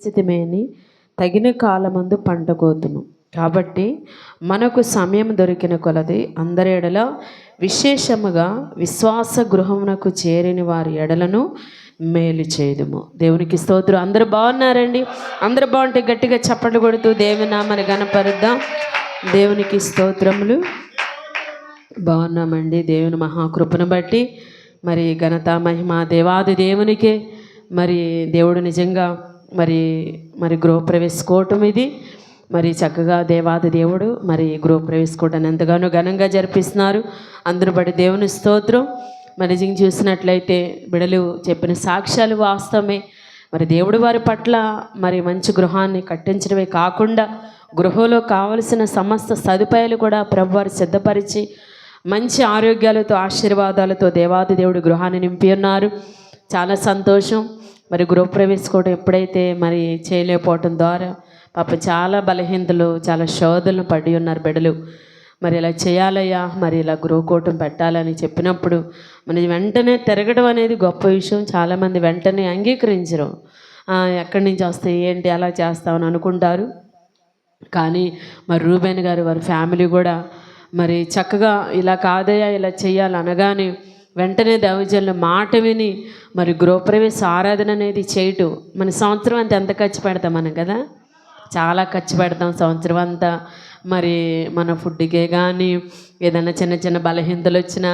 స్థితిమేని తగిన కాలమందు పంట కోతుము కాబట్టి మనకు సమయం దొరికిన కొలది అందరి ఎడల విశేషముగా విశ్వాస గృహమునకు చేరిన వారి ఎడలను మేలు చేయదుము దేవునికి స్తోత్రం. అందరూ బాగున్నారండి? అందరూ బాగుంటే గట్టిగా చప్పట్లు కొడుతూ దేవుని నామని గణపరుద్దాం దేవునికి స్తోత్రములు. బాగున్నామండి? దేవుని మహాకృపను బట్టి మరి ఘనత మహిమ దేవాది దేవునికే. మరి దేవుడు నిజంగా మరి మరి గృహప్రవేశకోవటం ఇది మరి చక్కగా దేవాది దేవుడు మరి గృహప్రవేశకోవటాన్ని ఎంతగానో ఘనంగా జరిపిస్తున్నారు. అందరూ బడి దేవుని స్తోత్రం. మరి నిజంగా చూసినట్లయితే బిడలు చెప్పిన సాక్ష్యాలు వాస్తవమే. మరి దేవుడు వారి పట్ల మరి మంచి గృహాన్ని కట్టించడమే కాకుండా గృహంలో కావలసిన సమస్త సదుపాయాలు కూడా ప్రభువారు సిద్ధపరిచి మంచి ఆరోగ్యాలతో ఆశీర్వాదాలతో దేవాది దేవుడు గృహాన్ని నింపి ఉన్నారు. చాలా సంతోషం. మరి గృహప్రవేశకోవడం ఎప్పుడైతే మరి చేయలేకపోవటం ద్వారా పాప చాలా బలహీనతలు చాలా శోధనలు పడి ఉన్నారు బిడ్డలు. మరి ఇలా చేయాలయ్యా మరి ఇలా గృహకూటం పెట్టాలని చెప్పినప్పుడు మరి వెంటనే తిరగడం అనేది గొప్ప విషయం. చాలామంది వెంటనే అంగీకరించరు. ఎక్కడి నుంచి వస్తాయి ఏంటి అలా చేస్తామని అనుకుంటారు. కానీ మరి రూబేన్ గారు వారి ఫ్యామిలీ కూడా మరి చక్కగా ఇలా కాదయ్యా ఇలా చేయాలి అనగానే వెంటనే దైవజనుల మాట విని మరి గృహప్రవేశ ఆరాధన అనేది చేయటం మన సంవత్సరం అంతా ఎంత ఖర్చు పెడతాం మనం కదా? చాలా ఖర్చు పెడతాం సంవత్సరం అంతా. మరి మన ఫుడ్కే కానీ ఏదైనా చిన్న చిన్న బలహీనతలు వచ్చినా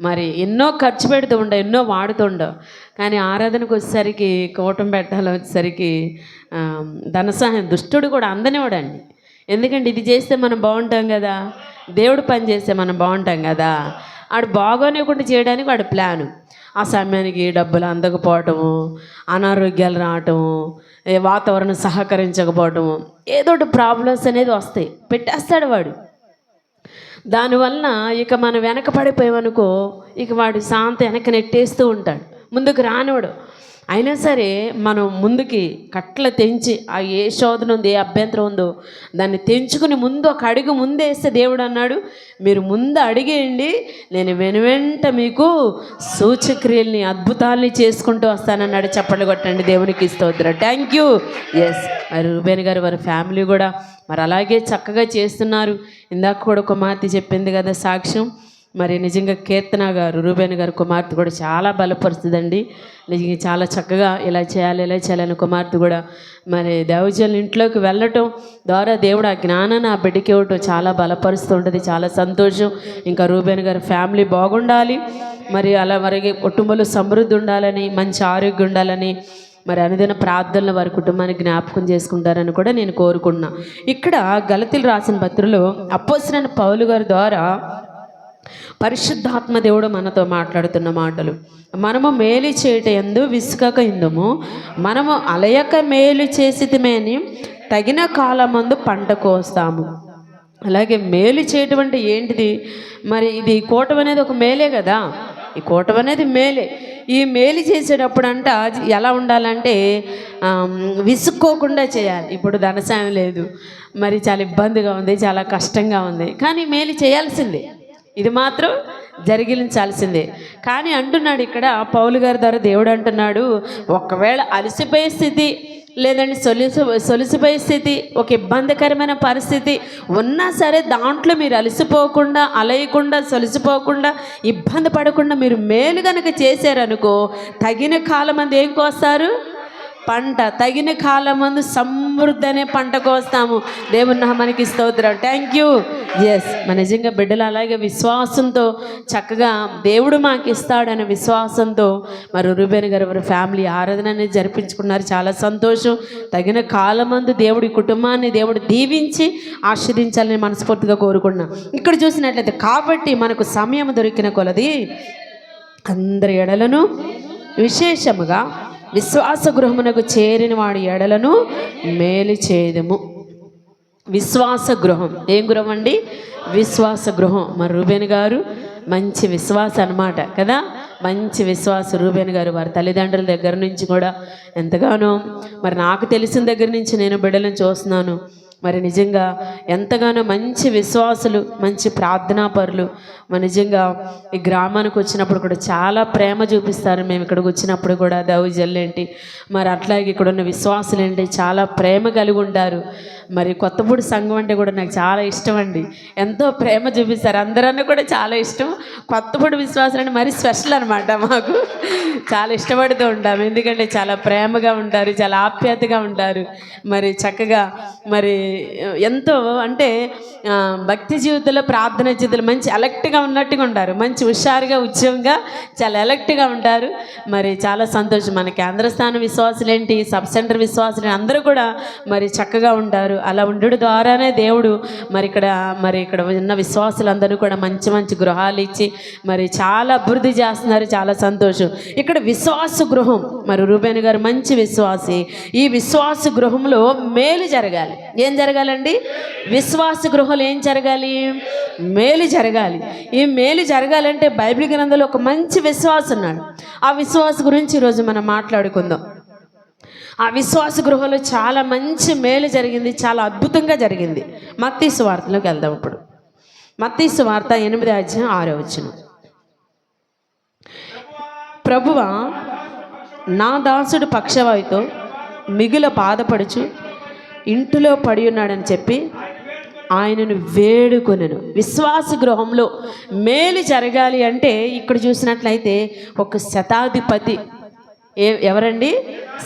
మరి ఎన్నో ఖర్చు పెడుతూ ఉండవు ఎన్నో వాడుతుండవు కానీ ఆరాధనకు వచ్చేసరికి కూటం పెట్టాలి వచ్చేసరికి ధన సహాయం దుష్టుడు కూడా అందనివాడండి ఎందుకంటే ఇది చేస్తే మనం బాగుంటాం కదా? దేవుడు పని చేస్తే మనం బాగుంటాం కదా? ఆడు బాగోనివ్వకుండా చేయడానికి వాడి ప్లాను. ఆ సమయానికి డబ్బులు అందకపోవటము అనారోగ్యాలు రావటము వాతావరణం సహకరించకపోవటము ఏదో ఒకటి ప్రాబ్లమ్స్ అనేది వస్తాయి. పెట్టేస్తాడు వాడు. దానివల్ల ఇక మనం వెనక పడిపోయామనుకో ఇక వాడు శాంత వెనక నెట్టేస్తూ ఉంటాడు. ముందుకు రానివాడు అయినా సరే మనం ముందుకి కట్ల తెంచి ఆ ఏ శోధన ఉంది ఏ అభ్యంతరం ఉందో దాన్ని తెంచుకుని ముందు ఒక అడుగు ముందేస్తే దేవుడు అన్నాడు మీరు ముందు అడిగేయండి నేను వెనువెంట మీకు సూచక్రియల్ని అద్భుతాల్ని చేసుకుంటూ వస్తానన్నాడు. చప్పట్లు కొట్టండి. దేవునికి స్తోత్రం. థ్యాంక్ యూ ఎస్ మరి రూబేన్ గారు వారి ఫ్యామిలీ కూడా మరి అలాగే చక్కగా చేస్తున్నారు. ఇందాక కూడా కుమార్తె చెప్పింది కదా సాక్ష్యం. మరి నిజంగా కీర్తన గారు రూబేన్ గారు కుమార్తె కూడా చాలా బలపరుస్తుందండి. నిజంగా చాలా చక్కగా ఇలా చేయాలి ఇలా చేయాలని కుమార్తె కూడా మరి దేవజనుల ఇంట్లోకి వెళ్ళటం ద్వారా దేవుడు ఆ జ్ఞానాన్ని ఆ బిడ్డకి ఇవ్వటం చాలా బలపరుస్తుంటుంది చాలా సంతోషం. ఇంకా రూబేన్ గారి ఫ్యామిలీ బాగుండాలి. మరి అలా వరకే కుటుంబంలో సమృద్ధి ఉండాలని మంచి ఆరోగ్యం ఉండాలని మరి అనుదిన ప్రార్థనలు వారి కుటుంబాన్ని జ్ఞాపకం చేసుకుంటారని కూడా నేను కోరుకున్నా ఇక్కడ గలతీలు రాసిన పత్రిలో అప్పసరైన పౌలు గారి ద్వారా పరిశుద్ధాత్మ దేవుడు మనతో మాట్లాడుతున్న మాటలు. మనము మేలు చేయట ఎందు విసుకక ఇందుము. మనము అలయక మేలు చేసితమేని తగిన కాలమందు పంట కోస్తాము. అలాగే మేలు చేయటం అంటే ఏంటిది? మరి ఇది కోటం అనేది ఒక మేలే కదా? ఈ కోటం అనేది మేలే. ఈ మేలు చేసేటప్పుడు అంట ఎలా ఉండాలంటే విసుక్కోకుండా చేయాలి. ఇప్పుడు ధనసాయం లేదు. మరి చాలా ఇబ్బందిగా ఉంది చాలా కష్టంగా ఉంది. కానీ మేలు చేయాల్సిందే. ఇది మాత్రం జరిగించాల్సిందే కానీ అంటున్నాడు ఇక్కడ పౌలు గారి ద్వారా దేవుడు అంటున్నాడు ఒకవేళ అలసిపోయే స్థితి లేదంటే సొలిసి సొలిసిపోయే స్థితి ఒక ఇబ్బందికరమైన పరిస్థితి ఉన్నా సరే దాంట్లో మీరు అలసిపోకుండా అలయకుండా సొలిసిపోకుండా ఇబ్బంది పడకుండా మీరు మేలు కనుక చేశారనుకో తగిన కాలం అంది ఏం కోస్తారు? పంట తగిన కాలమందు సమృద్ధి అనే పంట కోస్తాము. దేవుని మనకి స్తోత్రం. థ్యాంక్ యూ ఎస్ మన నిజంగా బిడ్డలు అలాగే విశ్వాసంతో చక్కగా దేవుడు మాకు ఇస్తాడనే విశ్వాసంతో మరి రుబేన్ గారు వారి ఫ్యామిలీ ఆరాధన అనేది జరిపించుకున్నారు. చాలా సంతోషం. తగిన కాలమందు దేవుడి కుటుంబాన్ని దేవుడు దీవించి ఆశీర్దించాలని మనస్ఫూర్తిగా కోరుకున్నాం ఇక్కడ చూసినట్లయితే కాబట్టి మనకు సమయం దొరికిన కొలది అందరి ఎడలను విశేషముగా విశ్వాస గృహమునకు చేరిన వాడి ఎడలను మేలు చేయదము విశ్వాస గృహం ఏం గృహం అండి? విశ్వాస గృహం మరి రూబేన్ గారు మంచి విశ్వాస అన్నమాట కదా? మంచి విశ్వాస రూబేన్ గారు వారి తల్లిదండ్రుల దగ్గర నుంచి కూడా ఎంతగానో మరి నాకు తెలిసిన దగ్గర నుంచి నేను బిడ్డలను చూస్తున్నాను. మరి నిజంగా ఎంతగానో మంచి విశ్వాసులు మంచి ప్రార్థనాపరులు మరి నిజంగా ఈ గ్రామానికి వచ్చినప్పుడు కూడా చాలా ప్రేమ చూపిస్తారు. మేము ఇక్కడికి వచ్చినప్పుడు కూడా దౌజల్లేంటి మరి అట్లాగే ఇక్కడ ఉన్న విశ్వాసులు ఏంటి? చాలా ప్రేమ కలిగి ఉంటారు మరి కొత్తపూడి సంఘం అంటే కూడా నాకు చాలా ఇష్టం అండి. ఎంతో ప్రేమ చూపిస్తారు. అందరన్నా కూడా చాలా ఇష్టం. కొత్తపూడి విశ్వాసులు అంటే మరీ స్పెషల్ అనమాట మాకు. చాలా ఇష్టపడుతూ ఉంటాం. ఎందుకంటే చాలా ప్రేమగా ఉంటారు. చాలా ఆప్యాయతగా ఉంటారు. మరి చక్కగా మరి ఎంతో అంటే భక్తి జీవితంలో ప్రార్థన జీవితంలో మంచి అలెక్ట్గా ఉన్నట్టుగా ఉంటారు. మంచి హుషారుగా ఉద్యమంగా చాలా అలెక్ట్గా ఉంటారు. మరి చాలా సంతోషం. మన కేంద్రస్థాన విశ్వాసులేంటి విశ్వాసులు ఏంటి సబ్ సెంటర్ విశ్వాసులు అందరూ కూడా మరి చక్కగా ఉంటారు. అలా ఉండడం ద్వారానే దేవుడు మరి ఇక్కడ మరి ఇక్కడ ఉన్న విశ్వాసులందరూ కూడా మంచి మంచి గృహాలు ఇచ్చి మరి చాలా అభివృద్ధి చేస్తున్నారు. చాలా సంతోషం. ఇక్కడ విశ్వాస గృహం. మరి రూబేన్ గారు మంచి విశ్వాసి. ఈ విశ్వాస గృహంలో మేలు జరగాలి. ఏం జరగాలండి? విశ్వాస గృహంలో ఏం జరగాలి? మేలు జరగాలి. ఈ మేలు జరగాలంటే బైబిల్ గ్రంథంలో ఒక మంచి విశ్వాసం ఉన్నాడు. ఆ విశ్వాస గురించి ఈరోజు మనం మాట్లాడుకుందాం. ఆ విశ్వాస గృహంలో చాలా మంచి మేలు జరిగింది చాలా అద్భుతంగా జరిగింది. మత్తీసు వార్తలోకి వెళ్దాం ఇప్పుడు. మత్తీసు వార్త ఎనిమిది అధ్యాయం ఆరో వచ్చిన ప్రభువ నా దాసుడు పక్షవాయుతో మిగుల బాధపడుచు ఇంటిలో పడి ఉన్నాడని చెప్పి ఆయనను వేడుకొనెను. విశ్వాస గృహంలో మేలు జరగాలి అంటే ఇక్కడ చూసినట్లయితే ఒక శతాధిపతి. ఏ ఎవరండి?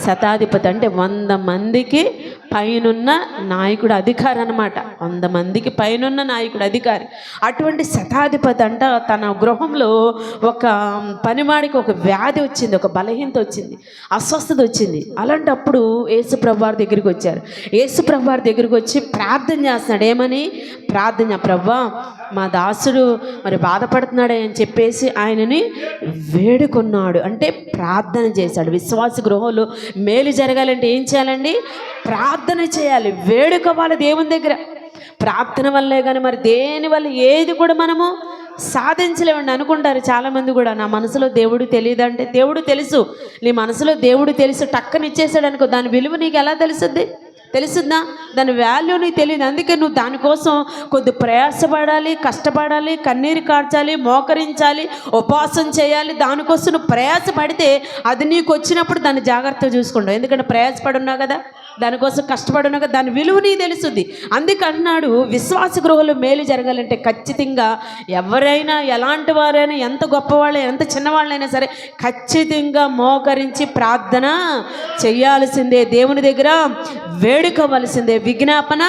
శతాధిపతి అంటే వంద మందికి పైనున్న నాయకుడు అధికారి అనమాట వంద మందికి పైనున్న నాయకుడు అధికారి. అటువంటి శతాధిపతి అంట తన గృహంలో ఒక పనివాడికి ఒక వ్యాధి వచ్చింది ఒక బలహీనత వచ్చింది అస్వస్థత వచ్చింది. అలాంటప్పుడు యేసుప్రభు వారి దగ్గరికి వచ్చారు. యేసుప్రభు ప్రభువారి దగ్గరికి వచ్చి ప్రార్థన చేస్తున్నాడు. ఏమని? ప్రార్థన ప్రభా మా దాసుడు మరి బాధపడుతున్నాడే అని చెప్పేసి ఆయనని వేడుకున్నాడు. అంటే ప్రార్థన చేశాడు. విశ్వాస గృహంలో మేలు జరగాలంటే ఏం చేయాలండి? ప్రార్థన చేయాలి వేడుకోవాలి దేవుని దగ్గర. ప్రార్థన వల్లే కానీ మరి దేని వల్ల ఏది కూడా మనము సాధించలేమండి అనుకుంటారు చాలామంది కూడా. నా మనసులో దేవుడు తెలియదు అంటే దేవుడు తెలుసు. నీ మనసులో దేవుడు తెలుసు టక్కని ఇచ్చేసాడు అనుకో దాని విలువ నీకు ఎలా తెలుస్తుంది తెలుసుద్దా? దాని వాల్యూ నీకు తెలియదు. అందుకే నువ్వు దానికోసం కొద్ది ప్రయాసపడాలి కష్టపడాలి కన్నీరు కార్చాలి మోకరించాలి ఉపవాసం చేయాలి. దానికోసం నువ్వు ప్రయాసపడితే అది నీకు వచ్చినప్పుడు దాన్ని జాగ్రత్తగా చూసుకుంటావు ఎందుకంటే ప్రయాసపడున్నావు కదా. దానికోసం కష్టపడి దాని విలువ నీకు తెలుస్తుంది అందుకన్నాడు విశ్వాస గృహలు మేలు జరగాలంటే ఖచ్చితంగా ఎవరైనా ఎలాంటి వారైనా ఎంత గొప్పవాళ్ళైనా ఎంత చిన్నవాళ్ళైనా సరే ఖచ్చితంగా మోకరించి ప్రార్థన చేయాల్సిందే. దేవుని దగ్గర వేడుకోవలసిందే విజ్ఞాపన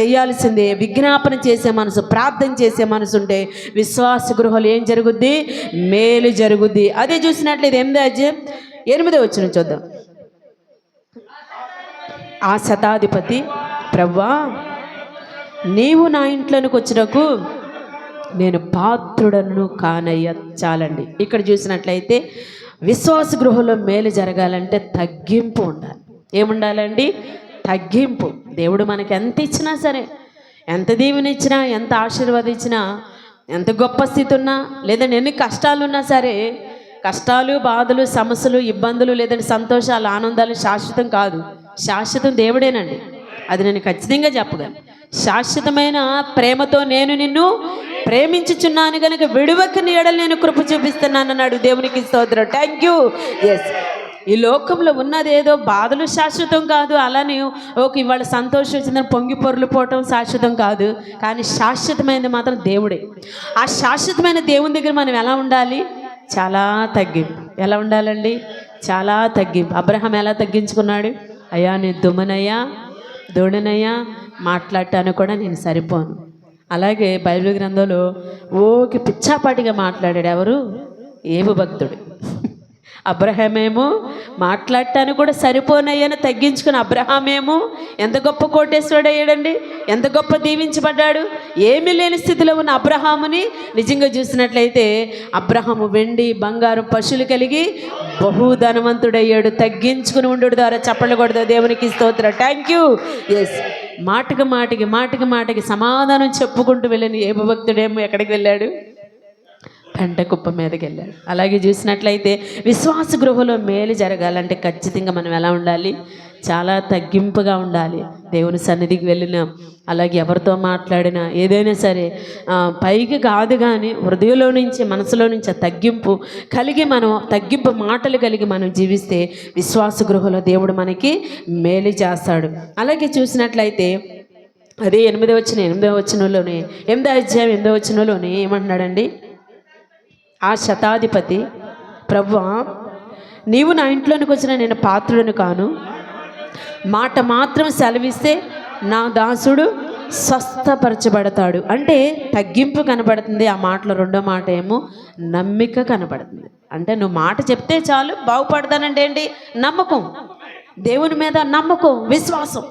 చేయాల్సిందే. విజ్ఞాపన చేసే మనసు ప్రార్థన చేసే మనసు ఉంటే విశ్వాస గృహలు ఏం జరుగుద్ది? మేలు జరుగుద్ది. అదే చూసినట్లయితే ఎనిమిది అధ్యాయం ఎనిమిదో వచ్చిన చూద్దాం. ఆ శతాధిపతి ప్రవ్వా నీవు నా ఇంట్లోనికి వచ్చినకు నేను పాత్రుడను కానయ్య చాలండి. ఇక్కడ చూసినట్లయితే విశ్వాస గృహంలో మేలు జరగాలంటే తగ్గింపు ఉండాలి. ఏముండాలండి? తగ్గింపు. దేవుడు మనకి ఎంత ఇచ్చినా సరే ఎంత దీవెనిచ్చినా ఎంత ఆశీర్వదించినా ఎంత గొప్ప స్థితి ఉన్నా లేదంటే ఎన్ని కష్టాలున్నా సరే కష్టాలు బాధలు సమస్యలు ఇబ్బందులు లేదంటే సంతోషాలు ఆనందాలు శాశ్వతం కాదు. శాశ్వతం దేవుడేనండి. అది నేను ఖచ్చితంగా చెప్పగలను. శాశ్వతమైన ప్రేమతో నేను నిన్ను ప్రేమించుచున్నాను కనుక విడువక నీడలు నేను కృప చూపిస్తున్నాను అన్నాడు దేవునికి స్తోత్రం. థ్యాంక్ యూ ఎస్ ఈ లోకంలో ఉన్నది ఏదో బాధలు శాశ్వతం కాదు అలానే ఒక ఇవాళ సంతోషం వచ్చిందని పొంగి పొరులు పోవటం శాశ్వతం కాదు కానీ శాశ్వతమైనది మాత్రం దేవుడే. ఆ శాశ్వతమైన దేవుని దగ్గర మనం ఎలా ఉండాలి? చాలా తగ్గింపు. ఎలా ఉండాలండి? చాలా తగ్గింపు. అబ్రహం ఎలా తగ్గించుకున్నాడు? అయ్యా నేను దుమ్మనయ్యా దూడనయ్యా మాట్లాడటానికి కూడా నేను సరిపోను. అలాగే బైబిల్ గ్రంథంలో ఓకి పిచ్చాపాటిగా మాట్లాడాడు ఎవరు? ఏబు భక్తుడు. అబ్రహమేమో మాట్లాడటానికి కూడా సరిపోనయ్యని తగ్గించుకుని అబ్రహామేమో ఎంత గొప్ప కోటేశ్వరుడు అయ్యాడండి ఎంత గొప్ప దీవించబడ్డాడు? ఏమీ లేని స్థితిలో ఉన్న అబ్రహాముని నిజంగా చూసినట్లయితే అబ్రహాము వెండి బంగారం పశువులు కలిగి బహుధనవంతుడయ్యాడు. తగ్గించుకుని ఉండడు ద్వారా చప్పట్లు దేవునికి స్తోత్ర. థ్యాంక్ యూ ఎస్ మాటకి మాటకి మాటకి మాటకి సమాధానం చెప్పుకుంటూ వెళ్ళిన ఏ భక్తుడేమో ఎక్కడికి వెళ్ళాడు? పెంట కుప్ప మీదకి వెళ్ళాడు అలాగే చూసినట్లయితే విశ్వాస గృహలో మేలు జరగాలంటే ఖచ్చితంగా మనం ఎలా ఉండాలి? చాలా తగ్గింపుగా ఉండాలి. దేవుని సన్నిధికి వెళ్ళినా అలాగే ఎవరితో మాట్లాడినా ఏదైనా సరే పైకి కాదు కానీ హృదయంలో నుంచి మనసులో నుంచి తగ్గింపు కలిగి మనం తగ్గింపు మాటలు కలిగి మనం జీవిస్తే విశ్వాస గృహలో దేవుడు మనకి మేలు చేస్తాడు. అలాగే చూసినట్లయితే అదే ఎనిమిదో వచ్చిన ఎనిమిదో వచ్చినలోనే ఎనిమిదో అధ్యాయం ఎనిమిదో వచ్చినలోనే ఏమంటున్నాడండి? ఆ శతాధిపతి ప్రభువా నీవు నా ఇంట్లోనికి వచ్చిన నేను పాత్రుడను కాను. మాట మాత్రం సెలవిస్తే నా దాసుడు స్వస్థపరచబడతాడు. అంటే తగ్గింపు కనబడుతుంది ఆ మాటలో రెండో మాట ఏమో నమ్మిక కనబడుతుంది. అంటే నువ్వు మాట చెప్తే చాలు బాగుపడతానంటే ఏంటి? నమ్మకం. దేవుని మీద నమ్మకం విశ్వాసం.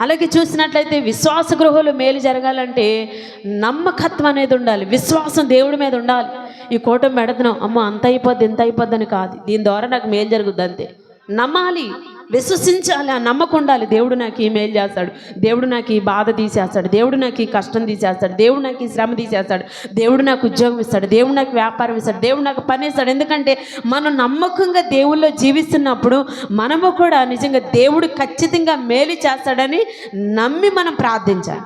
అలాగే చూసినట్లయితే విశ్వాస గృహలు మేలు జరగాలంటే నమ్మకత్వం అనేది ఉండాలి విశ్వాసం దేవుడి మీద ఉండాలి. ఈ కూటమి పెడుతున్నాం. అమ్మ అంత అయిపోద్ది ఇంత అయిపోద్దని కాదు. దీని ద్వారా నాకు మేలు జరుగుద్ది అంతే. నమ్మాలి విశ్వసించాలి ఆ నమ్మకం ఉండాలి. దేవుడు నాకు ఈ మేలు చేస్తాడు. దేవుడు నాకు ఈ బాధ తీసేస్తాడు. దేవుడు నాకు ఈ కష్టం తీసేస్తాడు. దేవుడు నాకు ఈ శ్రమ తీసేస్తాడు. దేవుడు నాకు ఉద్యోగం ఇస్తాడు. దేవుడు నాకు వ్యాపారం ఇస్తాడు. దేవుడు నాకు పని ఇస్తాడు. ఎందుకంటే మనం నమ్మకంగా దేవుల్లో జీవిస్తున్నప్పుడు మనము కూడా నిజంగా దేవుడు ఖచ్చితంగా మేలు చేస్తాడని నమ్మి మనం ప్రార్థించాలి.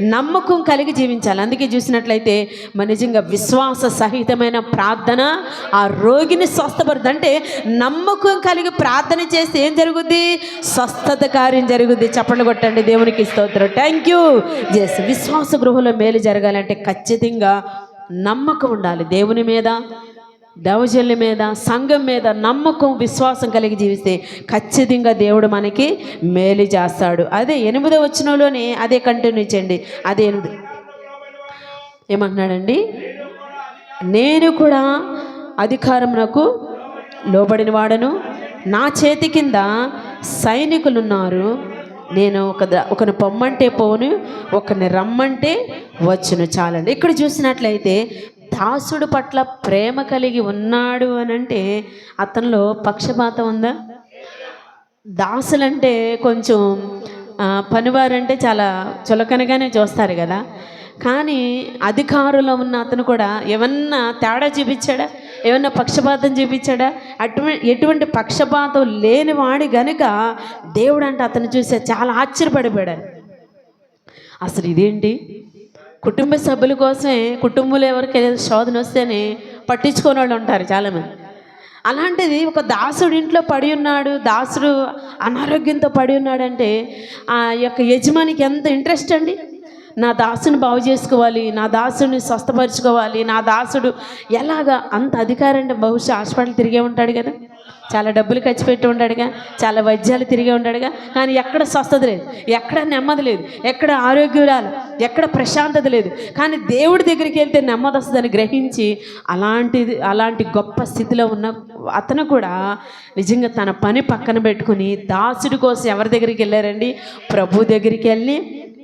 నమ్మకం కలిగి జీవించాలి. అందుకే చూసినట్లయితే మన నిజంగా విశ్వాస సహితమైన ప్రార్థన ఆ రోగిని స్వస్థపడుతుంది అంటే నమ్మకం కలిగి ప్రార్థన చేస్తే ఏం జరుగుద్ది? స్వస్థత కార్యం జరుగుద్ది. చప్పట్లు కొట్టండి. దేవునికి స్తోత్రం. థ్యాంక్ యూ జస్ విశ్వాస గృహంలో మేలు జరగాలంటే ఖచ్చితంగా నమ్మకం ఉండాలి. దేవుని మీద దౌజల్యం మీద సంఘం మీద నమ్మకం విశ్వాసం కలిగి జీవిస్తే ఖచ్చితంగా దేవుడు మనకి మేలు చేస్తాడు. అదే ఎనిమిదో వచ్చినలోనే అదే కంటిన్యూ చేయండి. అదే ఎనిమిది. ఏమంటున్నాడండి? నేను కూడా అధికారం నాకు లోబడిన వాడను. నా చేతి కింద సైనికులు ఉన్నారు నేను ఒక ద- ఒకని పొమ్మంటే పోను ఒకరిని రమ్మంటే వచ్చును. చాలండి. ఇక్కడ చూసినట్లయితే దాసుడు పట్ల ప్రేమ కలిగి ఉన్నాడు అని అంటే అతనిలో పక్షపాతం ఉందా? దాసులంటే కొంచెం పనివారంటే చాలా చులకనగానే చూస్తారు కదా. కానీ అధికారులో ఉన్న అతను కూడా ఏమన్నా తేడా చూపించాడా? ఏమన్నా పక్షపాతం చూపించాడా? అటువంటి ఎటువంటి పక్షపాతం లేని వాడి గనుక దేవుడు అంటే అతను చూసే చాలా ఆశ్చర్యపడిపోయాడు. అసలు ఇదేంటి? కుటుంబ సభ్యుల కోసమే కుటుంబంలో ఎవరికి ఏదైనా శోధన వస్తేనే పట్టించుకోని వాళ్ళు ఉంటారు చాలామంది. అలాంటిది ఒక దాసుడు ఇంట్లో పడి ఉన్నాడు దాసుడు అనారోగ్యంతో పడి ఉన్నాడంటే ఆ యొక్క యజమానికి ఎంత ఇంట్రెస్ట్ అండి? నా దాసుని బాగు చేసుకోవాలి నా దాసుని స్వస్థపరచుకోవాలి నా దాసుడు ఎలాగా అంత అధికారంటే బహుశా హాస్పిటల్ తిరిగే ఉంటాడు కదా? చాలా డబ్బులు ఖర్చు పెట్టి ఉంటాడుగా చాలా వైద్యాలు తిరిగి ఉంటాడుగా కానీ ఎక్కడ స్వస్థత లేదు ఎక్కడ నెమ్మది లేదు ఎక్కడ ఆరోగ్యం రాదు ఎక్కడ ప్రశాంతత లేదు. కానీ దేవుడి దగ్గరికి వెళ్తే నెమ్మది వస్తుందని గ్రహించి అలాంటిది అలాంటి గొప్ప స్థితిలో ఉన్న అతను కూడా నిజంగా తన పని పక్కన పెట్టుకుని దాసుడి కోసం ఎవరి దగ్గరికి వెళ్ళారండి? ప్రభు దగ్గరికి వెళ్ళి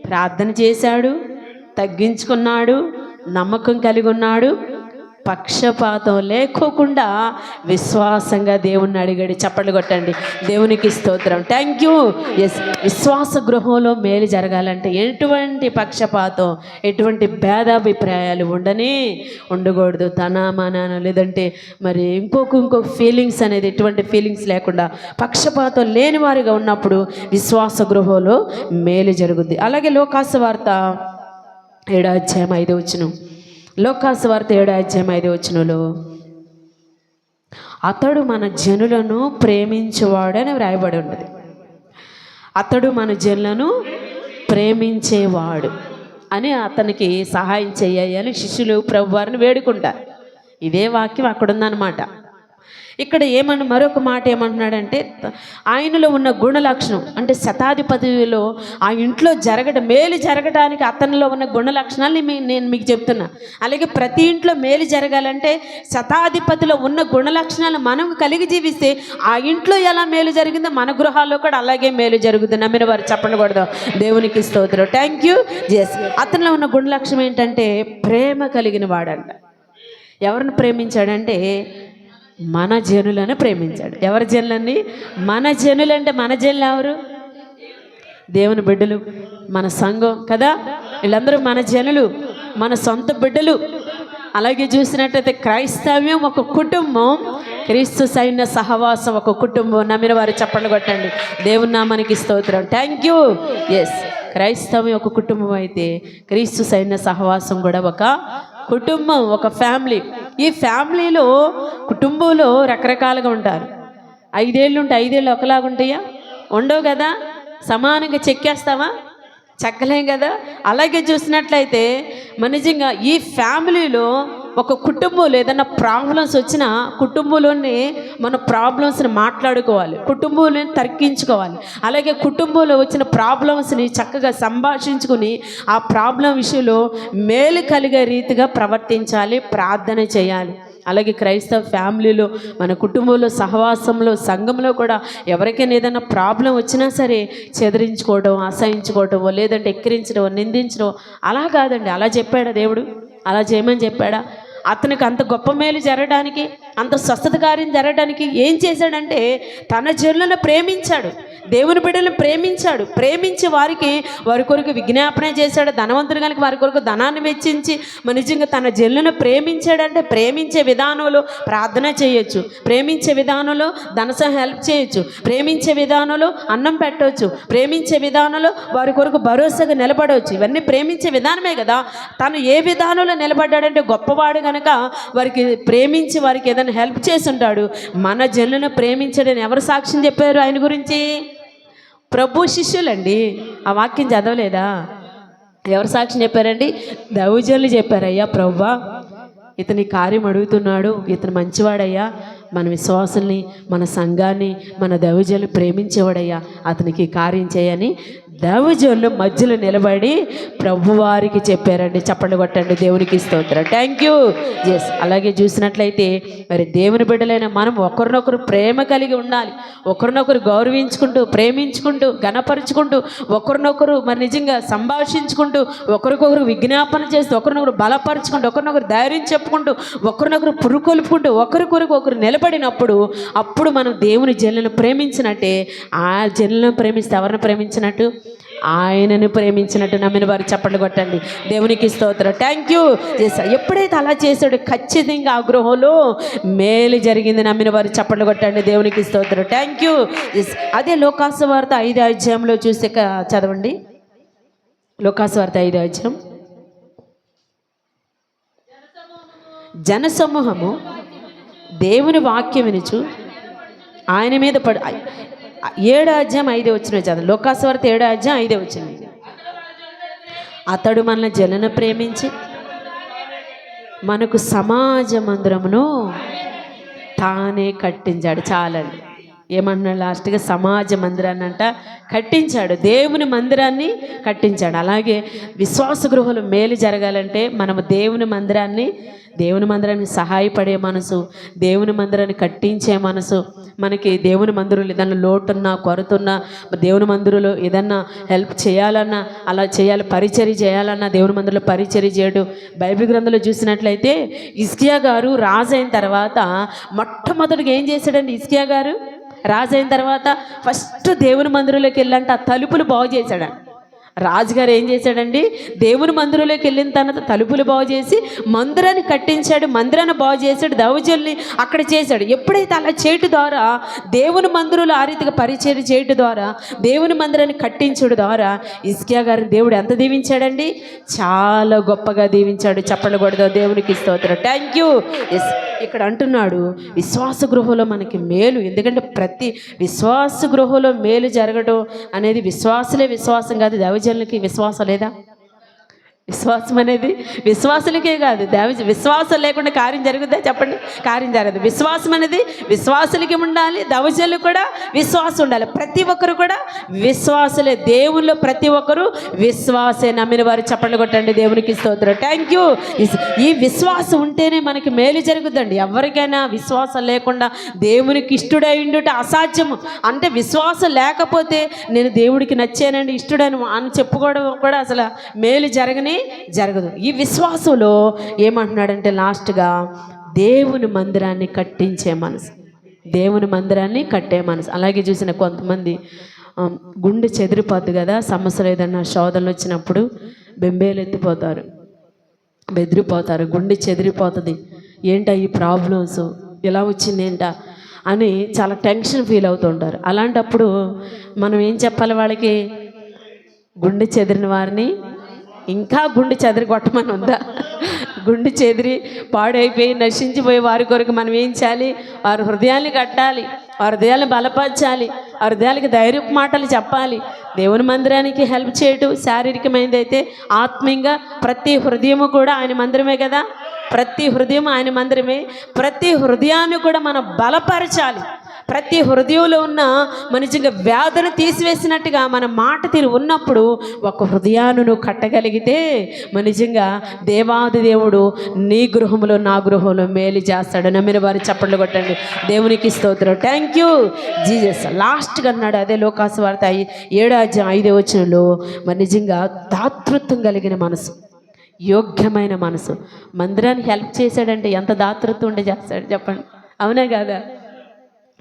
ప్రార్థన చేశాడు తగ్గించుకున్నాడు నమ్మకం కలిగి ఉన్నాడు. పక్షపాతం లేకోకుండా విశ్వాసంగా దేవుణ్ణి అడిగాడు చప్పట్లు కొట్టండి. దేవునికి స్తోత్రం. థ్యాంక్ యూ ఎస్ విశ్వాస గృహంలో మేలు జరగాలంటే ఎటువంటి పక్షపాతం ఎటువంటి భేదాభిప్రాయాలు ఉండని ఉండకూడదు. తన మన లేదంటే మరి ఇంకొక ఇంకొక ఫీలింగ్స్ అనేది ఎటువంటి ఫీలింగ్స్ లేకుండా పక్షపాతం లేని వారిగా ఉన్నప్పుడు విశ్వాస గృహంలో మేలు జరుగుద్ది. అలాగే లోకాస వార్త ఏడో అధ్యాయం వచ్చినాం లోకాసువార్త వార్త ఏడో అధ్యాయం అతడు మన జనులను ప్రేమించేవాడని వ్రాయబడి ఉన్నది. అతడు మన జనులను ప్రేమించేవాడు అని అతనికి సహాయం చేయాలి అని శిష్యులు ప్రభువారిని వేడుకుంటారు. ఇదే వాక్యం అక్కడ ఉందన్నమాట ఇక్కడ ఏమన్న మరొక మాట ఏమంటున్నాడంటే ఆయనలో ఉన్న గుణ లక్షణం అంటే శతాధిపతిలో ఆ ఇంట్లో జరగడం మేలు జరగడానికి అతనిలో ఉన్న గుణ లక్షణాలని మీ నేను మీకు చెప్తున్నా. అలాగే ప్రతి ఇంట్లో మేలు జరగాలంటే శతాధిపతిలో ఉన్న గుణ లక్షణాలు మనం కలిగి జీవిస్తే ఆ ఇంట్లో ఎలా మేలు జరిగిందో మన గృహాల్లో కూడా అలాగే మేలు జరుగుతుంది. నమ్మిన వారు చెప్పకూడదు దేవునికి స్తోత్రం. థ్యాంక్ యూ జెస్ అతనిలో ఉన్న గుణ లక్షణం ఏంటంటే ప్రేమ కలిగిన వాడంట. ఎవరిని ప్రేమించాడంటే మన జనులను ప్రేమించాడు. ఎవరి జనులని మన జనులు అంటే మన జనులు ఎవరు? దేవుని బిడ్డలు మన సంఘం కదా? వీళ్ళందరూ మన జనులు మన సొంత బిడ్డలు. అలాగే చూసినట్టయితే క్రైస్తవ్యం ఒక కుటుంబం క్రీస్తు సైన్య సహవాసం ఒక కుటుంబం నమ్మిన వారు చెప్పండి కొట్టండి. దేవుని నామానికి స్తోత్రం. థ్యాంక్ యూ ఎస్ క్రైస్తవం ఒక కుటుంబం అయితే క్రీస్తు సైన్య సహవాసం కూడా ఒక కుటుంబం ఒక ఫ్యామిలీ ఈ ఫ్యామిలీలో కుటుంబంలో రకరకాలుగా ఉంటారు. ఐదేళ్ళు ఉంటే ఐదేళ్ళు ఒకలాగా ఉంటాయా? ఉండవు కదా? సమానంగా చెక్కేస్తావా? చెక్కలేం కదా? అలాగే చూసినట్లయితే మన నిజంగా ఈ ఫ్యామిలీలో ఒక కుటుంబంలో ఏదైనా ప్రాబ్లమ్స్ వచ్చినా కుటుంబంలోనే మన ప్రాబ్లమ్స్ని మాట్లాడుకోవాలి. కుటుంబంలో తర్కించుకోవాలి. అలాగే కుటుంబంలో వచ్చిన ప్రాబ్లమ్స్ని చక్కగా సంభాషించుకుని ఆ ప్రాబ్లం విషయంలో మేలు కలిగే రీతిగా ప్రవర్తించాలి ప్రార్థన చేయాలి. అలాగే క్రైస్తవ ఫ్యామిలీలో మన కుటుంబంలో సహవాసంలో సంఘంలో కూడా ఎవరికైనా ఏదైనా ప్రాబ్లం వచ్చినా సరే చెదిరించుకోవడం అసహించుకోవడం లేదంటే ఎక్కిరించడం నిందించడం అలా కాదండి. అలా చెప్పాడా దేవుడు? అలా చేయమని చెప్పాడా? అతనికి అంత గొప్ప మేలు జరగడానికి అంత స్వస్థత కార్యం జరగడానికి ఏం చేశాడంటే తన జనులను ప్రేమించాడు. దేవుని బిడ్డలను ప్రేమించాడు. ప్రేమించి వారికి వారి కొరకు విజ్ఞాపన చేశాడు. ధనవంతుడు కనుక వారి కొరకు ధనాన్ని వెచ్చించి నిజంగా తన జల్లును ప్రేమించాడంటే ప్రేమించే విధానంలో ప్రార్థన చేయొచ్చు. ప్రేమించే విధానంలో ధనస హెల్ప్ చేయొచ్చు. ప్రేమించే విధానంలో అన్నం పెట్టవచ్చు ప్రేమించే విధానంలో వారి కొరకు భరోసాగా నిలబడవచ్చు ఇవన్నీ ప్రేమించే విధానమే కదా. తను ఏ విధానంలో నిలబడ్డాడంటే గొప్పవాడు కనుక వారికి ప్రేమించి వారికి ఏదైనా హెల్ప్ చేసి ఉంటాడు. మన జల్లును ప్రేమించడని ఎవరు సాక్ష్యం చెప్పారు ఆయన గురించి? ప్రభు శిష్యులండి. ఆ వాక్యం చదవలేదా? ఎవరు సాక్ష్యం చెప్పారండి? దౌజన్లు చెప్పారయ్యా ప్రవ్వా. ఇతని కార్యం అడుగుతున్నాడు. ఇతను మంచివాడయ్యా. మన విశ్వాసుల్ని మన సంఘాన్ని మన దౌజన్లు ప్రేమించేవాడయ్యా. అతనికి కార్యం చేయని దైవజనులు మధ్యలో నిలబడి ప్రభువారికి చెప్పారండి. చప్పట్లు కొట్టండి దేవునికి స్తోత్రం. థ్యాంక్ యూ ఎస్ అలాగే చూసినట్లయితే మరి దేవుని బిడ్డలైన మనం ఒకరినొకరు ప్రేమ కలిగి ఉండాలి. ఒకరినొకరు గౌరవించుకుంటూ ప్రేమించుకుంటూ గణపరుచుకుంటూ ఒకరినొకరు మరి నిజంగా సంభాషించుకుంటూ ఒకరికొకరు విజ్ఞాపన చేస్తూ ఒకరినొకరు బలపరుచుకుంటూ ఒకరినొకరు ధైర్యం చెప్పుకుంటూ ఒకరినొకరు పురుకొల్పుకుంటూ ఒకరికొరకు ఒకరు నిలబడినప్పుడు అప్పుడు మనం దేవుని జనులను ప్రేమించినట్టే ఆ జనులను ప్రేమిస్తే ఎవరిని ప్రేమించినట్టు? ఆయనను ప్రేమించినట్టు నమ్మిన వారు చప్పట్లు కొట్టండి. దేవునికి స్తోత్రం. థ్యాంక్ యూ ఎస్ ఎప్పుడైతే అలా చేశాడో ఖచ్చితంగా ఆ గృహంలో మేలు జరిగింది నమ్మిన వారు చప్పట్లు కొట్టండి. దేవునికి స్తోత్రం. థ్యాంక్ యూ అదే లోకాసు వార్త ఐదు అధ్యాయంలో చూసే చదవండి. లోకాసు వార్త ఐదు అధ్యాయం. జనసమూహము దేవుని వాక్యం వినుచు ఆయన మీద పడు ఏడు అధ్యాయం ఐదే వచ్చిన చదువు లోకాసువార్త ఏడు అధ్యాయం ఐదే వచ్చింది. అతడు మన జనన ప్రేమించి మనకు సమాజ మందిరమును తానే కట్టించాడు. చాలండి. ఏమన్నాడు? లాస్ట్గా సమాజ మందిరాన్ని అంట కట్టించాడు. దేవుని మందిరాన్ని కట్టించాడు. అలాగే విశ్వాస గృహలు మేలు జరగాలంటే మనము దేవుని మందిరాన్ని దేవుని మందిరానికి సహాయపడే మనసు దేవుని మందిరాన్ని కట్టించే మనసు మనకి దేవుని మందిరంలో ఏదన్నా లోటున్నా కొరతున్నా దేవుని మందిరంలో ఏదన్నా హెల్ప్ చేయాలన్నా అలా చేయాలి పరిచర్య చేయాలన్నా దేవుని మందిరంలో పరిచర్య చేయడం. బైబిల్ గ్రంథంలో చూసినట్లయితే ఇస్కియా గారు రాజైన తర్వాత మొట్టమొదటిగా ఏం చేశాడండి ఇస్కియా గారు? రాజైన తర్వాత ఫస్ట్ దేవుని మందిరంలోకి వెళ్ళంటే ఆ తలుపులు బాగు చేశాడు రాజుగారు ఏం చేశాడండి? దేవుని మందిరంలోకి వెళ్ళిన తర్వాత తలుపులు బాగు చేసి మందిరాన్ని కట్టించాడు మందిరాన్ని బాగు చేశాడు దౌజల్ని అక్కడ చేశాడు. ఎప్పుడైతే అలా చేయటం ద్వారా దేవుని మందిరంలో ఆ రీతిగా పరిచయం చేయటం ద్వారా దేవుని మందిరాన్ని కట్టించడం ద్వారా ఇస్కియా గారిని దేవుడు ఎంత దీవించాడండి? చాలా గొప్పగా దీవించాడు. చెప్పలకూడదు దేవునికి స్తోత్రం. థ్యాంక్ యూ ఇక్కడ అంటున్నాడు విశ్వాస గృహంలో మనకి మేలు. ఎందుకంటే ప్రతి విశ్వాస గృహంలో మేలు జరగడం అనేది విశ్వాసులే విశ్వాసం కాదు దైవజనులకి విశ్వాసం లేదా విశ్వాసం అనేది విశ్వాసులకే కాదు. దేవ విశ్వాసం లేకుండా కార్యం జరుగుద్దా చెప్పండి? కార్యం జరగదు. విశ్వాసం అనేది విశ్వాసులకి ఉండాలి దవజలు కూడా విశ్వాసం ఉండాలి. ప్రతి ఒక్కరు కూడా విశ్వాసులే. దేవుళ్ళు ప్రతి ఒక్కరు విశ్వాసే నమ్మిన వారు. చెప్పండి కొట్టండి. దేవునికి స్తోత్రం. థ్యాంక్ యూ ఈ విశ్వాసం ఉంటేనే మనకి మేలు జరుగుద్దండి. ఎవరికైనా విశ్వాసం లేకుండా దేవునికి ఇష్టడై ఉండుట అసాధ్యము. అంటే విశ్వాసం లేకపోతే నేను దేవుడికి నచ్చానండి ఇష్టడను అని చెప్పుకోవడం కూడా అసలు మేలు జరగని జరగదు. ఈ విశ్వాసంలో ఏమంటున్నాడంటే లాస్ట్గా దేవుని మందిరాన్ని కట్టించే మనసు. దేవుని మందిరాన్ని కట్టే మనసు. అలాగే చూసిన కొంతమంది గుండె చెదిరిపోద్ది కదా సమస్యలు ఏదన్నా శోధనలు వచ్చినప్పుడు బెంబేలు ఎత్తిపోతారు బెదిరిపోతారు గుండె చెదిరిపోతుంది. ఏంటా ఈ ప్రాబ్లమ్స్? ఇలా వచ్చింది ఏంటా? అని చాలా టెన్షన్ ఫీల్ అవుతుంటారు అలాంటప్పుడు మనం ఏం చెప్పాలి వాళ్ళకి? గుండె చెదిరిన వారిని ఇంకా గుండె చెదిరి కొట్టమని ఉందా? గుండె చెదిరి పాడైపోయి నశించిపోయి వారి కొరకు మనం ఏం చేయాలి? వారి హృదయాన్ని కట్టాలి వారి హృదయాన్ని బలపరచాలి వారి హృదయాలకి ధైర్యపు మాటలు చెప్పాలి. దేవుని మందిరానికి హెల్ప్ చేయటం శారీరకమైనది అయితే ఆత్మీయంగా ప్రతి హృదయము కూడా ఆయన మందిరమే కదా? ప్రతి హృదయం ఆయన మందిరమే. ప్రతి హృదయాన్ని కూడా మనం బలపరచాలి. ప్రతి హృదయంలో ఉన్న మనిషిగా వ్యాధులు తీసివేసినట్టుగా మన మాట తీరు ఉన్నప్పుడు ఒక హృదయాన్ని నువ్వు కట్టగలిగితే మనిజంగా దేవాది దేవుడు నీ గృహంలో నా గృహంలో మేలు చేస్తాడు. నమ్మిన వారి చప్పట్లు కొట్టండి. దేవునికి స్తోత్రం. థ్యాంక్ యూ జీజస్ లాస్ట్గా అన్నాడు అదే లోకాసు వార్త. ఏడాది ఏడో అధ్యాయం ఐదో మరి నిజంగా దాతృత్వం కలిగిన మనసు. యోగ్యమైన మనసు. మందిరాన్ని హెల్ప్ చేశాడంటే ఎంత దాతృత్వం ఉండే చేస్తాడు చెప్పండి. అవునా కాదా?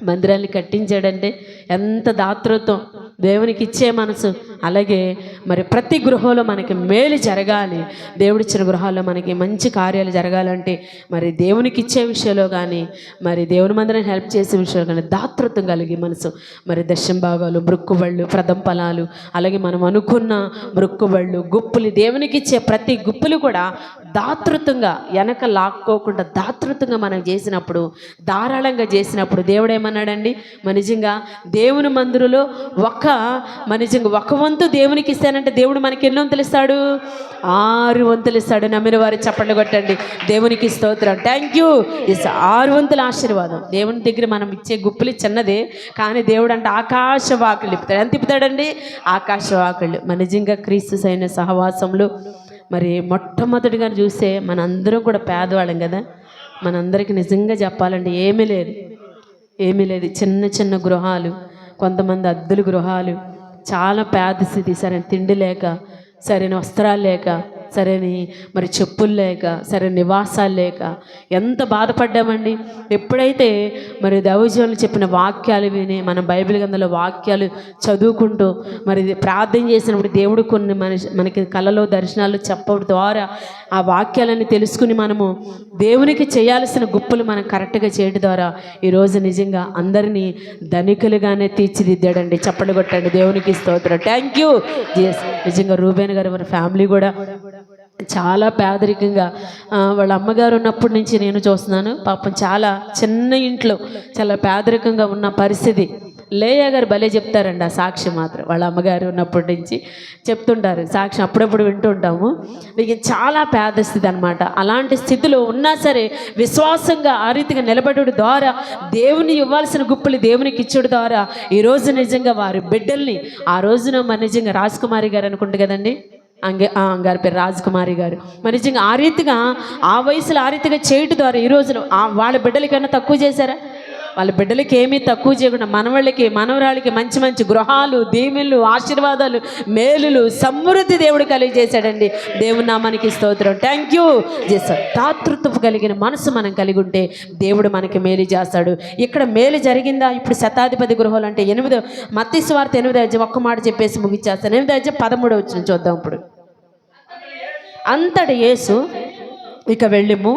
మందిరాన్ని కట్టించాడంటే ఎంత దాతృత్వం. దేవునికి ఇచ్చే మనసు. అలాగే మరి ప్రతి గృహంలో మనకి మేలు జరగాలి. దేవుడిచ్చిన గృహాల్లో మనకి మంచి కార్యాలు జరగాలంటే మరి దేవునికి ఇచ్చే విషయంలో కానీ మరి దేవుని మందిరాన్ని హెల్ప్ చేసే విషయంలో కానీ దాతృత్వం కలిగి మనసు. మరి దశం భాగాలు మృక్కుబళ్ళు ప్రథమ ఫలాలు అలాగే మనం అనుకున్న మృక్కుబళ్ళు గుప్పులు దేవునికి ఇచ్చే ప్రతి గుప్పులు కూడా దాతృత్వంగా వెనక లాక్కోకుండా దాతృత్వంగా మనం చేసినప్పుడు ధారాళంగా చేసినప్పుడు దేవుడు ఏమన్నాడండి? మన నిజంగా దేవుని మందిరంలో ఒక మన నిజంగా ఒక వంతు దేవునికి ఇస్తానంటే దేవుడు మనకి ఎన్నో వంతులు ఇస్తాడు? ఆరు వంతులు ఇస్తాడు. నమ్మిన వారు చప్పట్లు కొట్టండి. దేవునికి స్తోత్రం. థ్యాంక్ యూ ఇస్ ఆరు వంతుల ఆశీర్వాదం. దేవుని దగ్గర మనం ఇచ్చే గుప్పులు చిన్నదే కానీ దేవుడు అంటే ఆకాశ వాకులు ఇప్పుతాడు ఎంత తిప్పుతాడండి? ఆకాశ వాకులు. మన నిజంగా క్రీస్తు సైన సహవాసంలో మరి మొట్టమొదటిగా చూస్తే మనందరం కూడా పేదవాళ్ళం కదా. మనందరికి నిజంగా చెప్పాలంటే ఏమీ లేదు. ఏమీ లేదు. చిన్న చిన్న గృహాలు కొంతమంది అద్దెలు గృహాలు చాలా పేద స్థితి సరైన తిండి లేక సరైన వస్త్రాలు లేక సరేని మరి చెప్పులు లేక సరైన నివాసాలు లేక ఎంత బాధపడ్డామండి? ఎప్పుడైతే మరి దైవజనులు చెప్పిన వాక్యాలు విని మనం బైబిల్ గ్రంథంలో వాక్యాలు చదువుకుంటూ మరి ప్రార్థన చేసినప్పుడు దేవుడు కొన్ని మనిషి మనకి కళలో దర్శనాలు చెప్పడం ద్వారా ఆ వాక్యాలని తెలుసుకుని మనము దేవునికి చేయాల్సిన గుప్పులు మనం కరెక్ట్గా చేయడం ద్వారా ఈరోజు నిజంగా అందరినీ ధనికులుగానే తీర్చిదిద్దాడండి. చప్పలు కొట్టండి. దేవునికి స్తోత్రం. థ్యాంక్ యూ నిజంగా రూబేన్ గారు వారి ఫ్యామిలీ కూడా చాలా పేదరికంగా వాళ్ళ అమ్మగారు ఉన్నప్పటి నుంచి నేను చూస్తున్నాను. పాపం చాలా చిన్న ఇంట్లో చాలా పేదరికంగా ఉన్న పరిస్థితి. లేయా గారు భలే చెప్తారండి ఆ సాక్షి మాత్రం. వాళ్ళ అమ్మగారు ఉన్నప్పటి నుంచి చెప్తుంటారు. సాక్షి అప్పుడప్పుడు వింటుంటాము. మీకు చాలా పేద స్థితి అనమాట అలాంటి స్థితిలో ఉన్నా సరే విశ్వాసంగా ఆ రీతిగా నిలబడడం ద్వారా దేవుని ఇవ్వాల్సిన గుప్పులు దేవునికి ఇచ్చడం ద్వారా ఈరోజు నిజంగా వారి బిడ్డల్ని ఆ రోజున మరి నిజంగా రాజకుమారి గారు అనుకుంటు కదండి? అంగే ఆ గారి పేరు రాజకుమారి గారు. మరి నిజంగా ఆ రీతిగా ఆ వయసులో ఆ రీతిగా చేయటం ద్వారా ఈ రోజున వాళ్ళ బిడ్డలకైనా తక్కువ చేశారా? వాళ్ళ బిడ్డలకి ఏమీ తక్కువ చేయకుండా మనవాళ్ళకి మనవరాళ్ళకి మంచి మంచి గృహాలు దీవెనలు ఆశీర్వాదాలు మేలులు సమృద్ధి దేవుడు కలిగజేశాడండి దేవుడు నామానికి స్తోత్రం. థ్యాంక్ యూ చేస్తాడు దాతృత్వం కలిగిన మనసు మనం కలిగి ఉంటే దేవుడు మనకి మేలు చేస్తాడు. ఇక్కడ మేలు జరిగిందా? ఇప్పుడు శతాధిపతి గృహాలు అంటే ఎనిమిదో మత్తి స్వార్థ ఎనిమిదో అధ్యాయం ఒక్క మాట చెప్పేసి ముగించేస్తాను. ఎనిమిదో అధ్యాయం పదమూడో వచ్చిన చూద్దాం ఇప్పుడు. అంతటి యేసు ఇక వెళ్ళిము.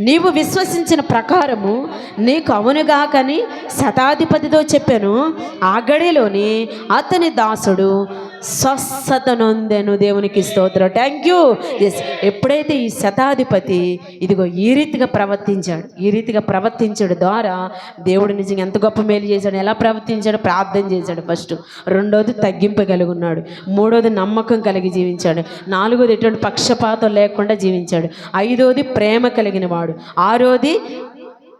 నీవు విశ్వసించిన ప్రకారము నీకు అవునుగాకని శతాధిపతితో చెప్పాను. ఆ గడిలోని అతని దాసుడు స్వస్థత నొందెను దేవునికి స్తోత్రం. థ్యాంక్ యూ ఎస్ ఎప్పుడైతే ఈ శతాధిపతి ఇదిగో ఈ రీతిగా ప్రవర్తించాడు ఈ రీతిగా ప్రవర్తించడం ద్వారా దేవుడు నిజంగా ఎంత గొప్ప మేలు చేశాడు ఎలా ప్రవర్తించాడు ప్రార్థన చేశాడు ఫస్ట్. రెండోది తగ్గింపు కలిగి ఉన్నాడు మూడోది నమ్మకం కలిగి జీవించాడు. నాలుగోది ఎటువంటి పక్షపాతం లేకుండా జీవించాడు. ఐదోది ప్రేమ కలిగిన వాడు. ఆరోది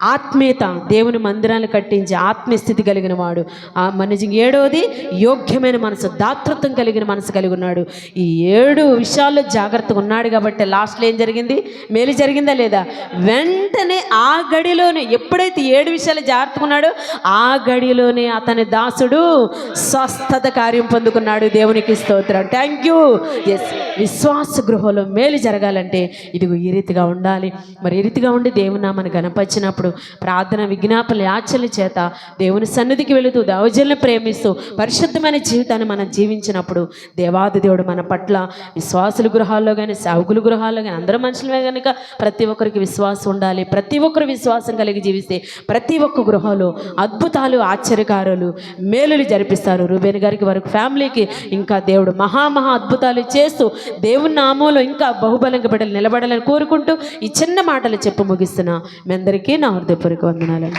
ఆత్మీయత దేవుని మందిరాన్ని కట్టించి ఆత్మీయస్థితి కలిగిన వాడు. ఆ మనిషి ఏడోది యోగ్యమైన మనసు దాతృత్వం కలిగిన మనసు కలిగి ఉన్నాడు. ఈ ఏడు విషయాల్లో జాగ్రత్తగా ఉన్నాడు కాబట్టి లాస్ట్లో ఏం జరిగింది? మేలు జరిగిందా లేదా? వెంటనే ఆ గడిలోనే ఎప్పుడైతే ఏడు విషయాలు జాగ్రత్తగా ఉన్నాడో ఆ గడిలోనే అతని దాసుడు స్వస్థత కార్యం పొందుకున్నాడు. దేవునికి స్తోత్రం. థ్యాంక్ యూ ఎస్ విశ్వాస గృహంలో మేలు జరగాలంటే ఇదిగో ఈ రీతిగా ఉండాలి. మరి ఈ రీతిగా ఉండి దేవునామని గణపరిచినప్పుడు ప్రార్థన విజ్ఞాపన యాచల చేత దేవుని సన్నిధికి వెళుతూ దౌర్జన్యం ప్రేమిస్తూ పరిశుద్ధమైన జీవితాన్ని మనం జీవించినప్పుడు దేవాది దేవుడు మన పట్ల విశ్వాసుల గృహాల్లో కానీ సావుకుల గృహాల్లో కానీ అందరూ మనుషులమే కనుక ప్రతి ఒక్కరికి విశ్వాసం ఉండాలి. ప్రతి ఒక్కరు విశ్వాసం కలిగి జీవిస్తే ప్రతి ఒక్క గృహంలో అద్భుతాలు ఆశ్చర్యకారులు మేలులు జరిపిస్తారు. రూబేన్ గారికి వారి ఫ్యామిలీకి ఇంకా దేవుడు మహా మహా అద్భుతాలు చేస్తూ దేవుని నామంలో ఇంకా బహుబలంగా బిడ్డలు నిలబడాలని కోరుకుంటూ ఈ చిన్న మాటలు చెప్పు ముగిస్తున్నా. మీ అందరికీ నా హృదయపూర్వక వందనాలు